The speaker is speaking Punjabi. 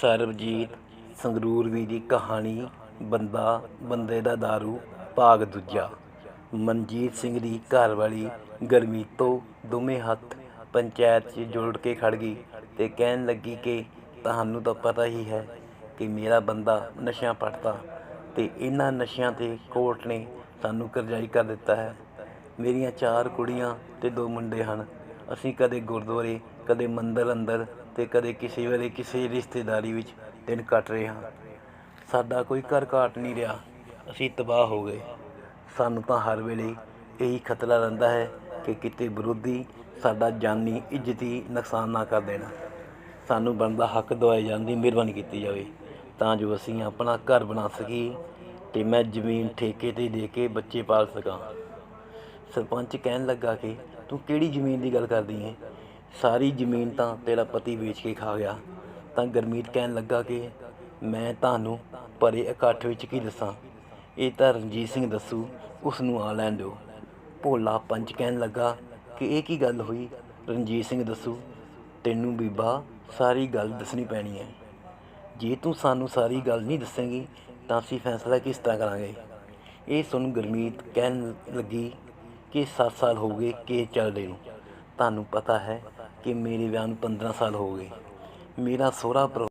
ਸਰਬਜੀਤ ਸੰਗਰੂਰ ਵੀ ਦੀ ਕਹਾਣੀ, ਬੰਦਾ, ਬੰਦੇ ਦਾ ਦਾਰੂ ਭਾਗ ਦੂਜਾ। ਮਨਜੀਤ ਸਿੰਘ ਦੀ ਘਰਵਾਲੀ ਗਰਮੀਤੋ ਦੋਵੇਂ ਹੱਥ ਪੰਚਾਇਤ 'ਚ ਜੋੜ ਕੇ ਖੜ ਗਈ ਤੇ ਕਹਿਣ ਲੱਗੀ ਕਿ ਤੁਹਾਨੂੰ ਤਾਂ ਪਤਾ ਹੀ ਹੈ ਕਿ ਮੇਰਾ ਬੰਦਾ ਨਸ਼ਿਆਂ ਪੜਦਾ ਤੇ ਇਹਨਾਂ ਨਸ਼ਿਆਂ ਤੇ ਕੋਰਟ ਨੇ ਸਾਨੂੰ ਕਰਜ਼ਾਈ ਕਰ ਦਿੱਤਾ ਹੈ। ਮੇਰੀਆਂ ਚਾਰ ਕੁੜੀਆਂ ਤੇ ਦੋ ਮੁੰਡੇ ਹਨ। ਅਸੀਂ ਕਦੇ ਗੁਰਦੁਆਰੇ, ਕਦੇ ਮੰਦਰ ਅੰਦਰ ਅਤੇ ਕਦੇ ਕਿਸੇ ਵੇਲੇ ਕਿਸੇ ਰਿਸ਼ਤੇਦਾਰੀ ਵਿੱਚ ਦਿਨ ਕੱਟ ਰਹੇ ਹਾਂ। ਸਾਡਾ ਕੋਈ ਘਰ ਘਾਟ ਨਹੀਂ ਰਿਹਾ। ਅਸੀਂ ਤਬਾਹ ਹੋ ਗਏ। ਸਾਨੂੰ ਤਾਂ ਹਰ ਵੇਲੇ ਇਹੀ ਖਤਰਾ ਰਹਿੰਦਾ ਹੈ ਕਿ ਕਿਤੇ ਵਿਰੋਧੀ ਸਾਡਾ ਜਾਨੀ, ਇੱਜ਼ਤੀ ਨੁਕਸਾਨ ਨਾ ਕਰ ਦੇਣ। ਸਾਨੂੰ ਬਣਦਾ ਹੱਕ ਦਵਾਏ ਜਾਣ ਦੀ ਮਿਹਰਬਾਨੀ ਕੀਤੀ ਜਾਵੇ। ਤਾਂ ਜੋ ਅਸੀਂ ਆਪਣਾ ਘਰ ਬਣਾ ਸਕੀਏ ਤੇ ਮੈਂ ਜ਼ਮੀਨ ਠੇਕੇ ਤੇ ਦੇ ਕੇ ਬੱਚੇ ਪਾਲ ਸਕਾਂ। ਸਰਪੰਚ ਕਹਿਣ ਲੱਗਾ ਕਿ ਤੂੰ ਕਿਹੜੀ ਜ਼ਮੀਨ ਦੀ ਗੱਲ ਕਰਦੀ ਹੈ ਸਾਰੀ ਜ਼ਮੀਨ ਤਾਂ ਤੇਰਾ ਪਤੀ ਵੇਚ ਕੇ ਖਾ ਗਿਆ। ਤਾਂ ਗਰਮੀਤ ਕਹਿਣ ਲੱਗਾ ਕਿ ਮੈਂ ਤੁਹਾਨੂੰ ਭਰੇ ਇਕੱਠ ਵਿੱਚ ਕੀ ਦੱਸਾਂ? ਇਹ ਤਾਂ ਰਣਜੀਤ ਸਿੰਘ ਦੱਸੂ, ਉਸ ਨੂੰ ਆ ਲੈਣ ਦਿਓ। ਭੋਲਾ ਪੰਚ ਕਹਿਣ ਲੱਗਾ ਕਿ ਇਹ ਕੀ ਗੱਲ ਹੋਈ? ਰਣਜੀਤ ਸਿੰਘ ਦੱਸੂ, ਤੈਨੂੰ ਬੀਬਾ ਸਾਰੀ ਗੱਲ ਦੱਸਣੀ ਪੈਣੀ ਹੈ ਜੇ ਤੂੰ ਸਾਨੂੰ ਸਾਰੀ ਗੱਲ ਨਹੀਂ ਦੱਸੇਂਗੀ, ਤਾਂ ਅਸੀਂ ਫੈਸਲਾ ਕਿਸ ਤਰ੍ਹਾਂ ਕਰਾਂਗੇ? ਇਹ ਸੁਣ ਗੁਰਮੀਤ ਕਹਿਣ ਲੱਗੀ ਕਿ 7 ਸਾਲ ਹੋ ਗਏ ਕੇਸ ਚੱਲਦੇ ਨੂੰ। ਤੁਹਾਨੂੰ ਪਤਾ ਹੈ ਕਿ ਮੇਰੇ ਵਿਆਹ ਨੂੰ 15 ਸਾਲ ਹੋ ਗਏ। ਮੇਰਾ ਸਹੁਰਾ ਪਰਿ-